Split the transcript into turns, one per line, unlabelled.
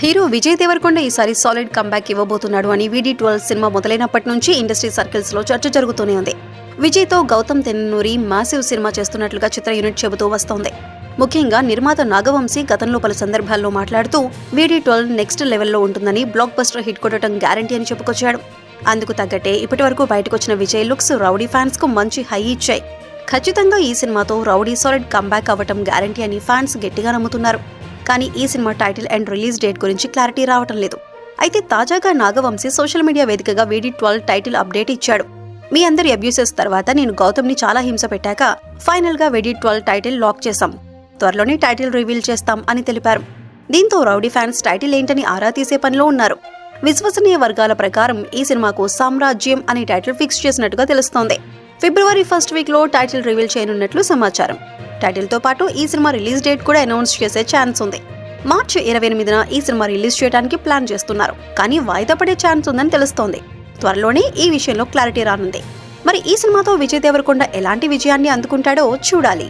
Hero Vijay Devarakonda ఈసారి solid comeback ఇవ్వబోతున్నాడు అని వీడి ట్వెల్వ్ సినిమా మొదలైనప్పటి నుంచి ఇండస్ట్రీ సర్కిల్స్లో చర్చ జరుగుతూనే ఉంది. విజయ్తో గౌతమ్ తెన్నూరి మాసివ్ సినిమా చేస్తున్నట్లుగా చిత్ర యూనిట్ చెబుతూ వస్తోంది. ముఖ్యంగా నిర్మాత నాగవంశీ గతంలో పలు సందర్భాల్లో మాట్లాడుతూ వీడి ట్వెల్వ్ నెక్స్ట్ లెవెల్లో ఉంటుందని బ్లాక్ బస్టర్ హిట్ కొట్టడం గ్యారంటీ అని చెప్పుకొచ్చాడు. అందుకు తగ్గట్టే ఇప్పటి వరకు బయటకొచ్చిన విజయ్ లుక్స్ రౌడీ ఫ్యాన్స్కు మంచి హై ఇచ్చాయి. ఖచ్చితంగా ఈ సినిమాతో రౌడీ సాలిడ్ కంబ్యాక్ అవ్వటం గ్యారంటీ అని ఫ్యాన్స్ గట్టిగా నమ్ముతున్నారు. కానీ ఈ cinema title and release date గురించి క్లారిటీ రావటం లేదు. అయితే తాజాగా నాగవంశీ సోషల్ మీడియా వేదికగా వీడి ట్వెల్వ్ టైటిల్ అప్డేట్ ఇచ్చాడు. మీ అందరి అబ్యూసెస్ తర్వాత నేను గౌతమ్ని చాలా హింస పెట్టాక ఫైనల్గా వెడి ట్వెల్వ్ టైటిల్ లాక్ చేశాం. త్వరలోనే టైటిల్ రివీల్ చేస్తాం అని తెలిపారు. దీంతో రౌడీ ఫ్యాన్స్ టైటిల్ ఏంటని ఆరా తీసే పనిలో ఉన్నారు. విశ్వసనీయ వర్గాల ప్రకారం ఈ సినిమాకు సామ్రాజ్యం అనే టైటిల్ ఫిక్స్ చేసినట్టుగా తెలుస్తోంది. ఫిబ్రవరి ఫస్ట్ వీక్లో టైటిల్ రివీల్ చేయనున్నట్లు సమాచారం. టైటిల్తో పాటు ఈ సినిమా రిలీజ్ డేట్ కూడా అనౌన్స్ చేసే ఛాన్స్ ఉంది. మార్చి ఇరవై ఎనిమిదిన ఈ సినిమా రిలీజ్ చేయడానికి ప్లాన్ చేస్తున్నారు. కానీ వాయిదా పడే ఛాన్స్ ఉందని తెలుస్తోంది. త్వరలోనే ఈ విషయంలో క్లారిటీ రానుంది. మరి ఈ సినిమాతో విజయ్ దేవరకొండ ఎలాంటి విజయాన్ని అందుకుంటాడో చూడాలి.